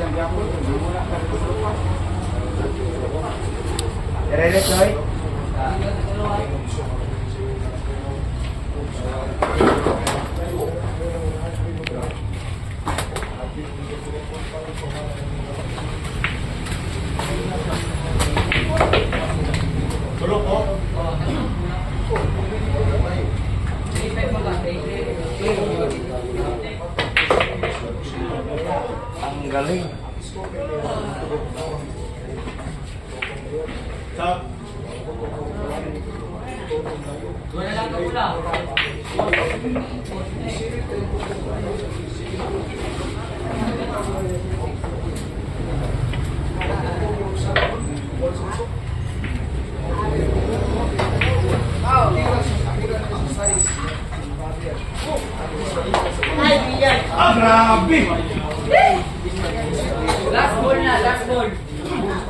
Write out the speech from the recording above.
Dire-dire, Choy. Ang galing. Ah, grabe! Last ball na, last ball.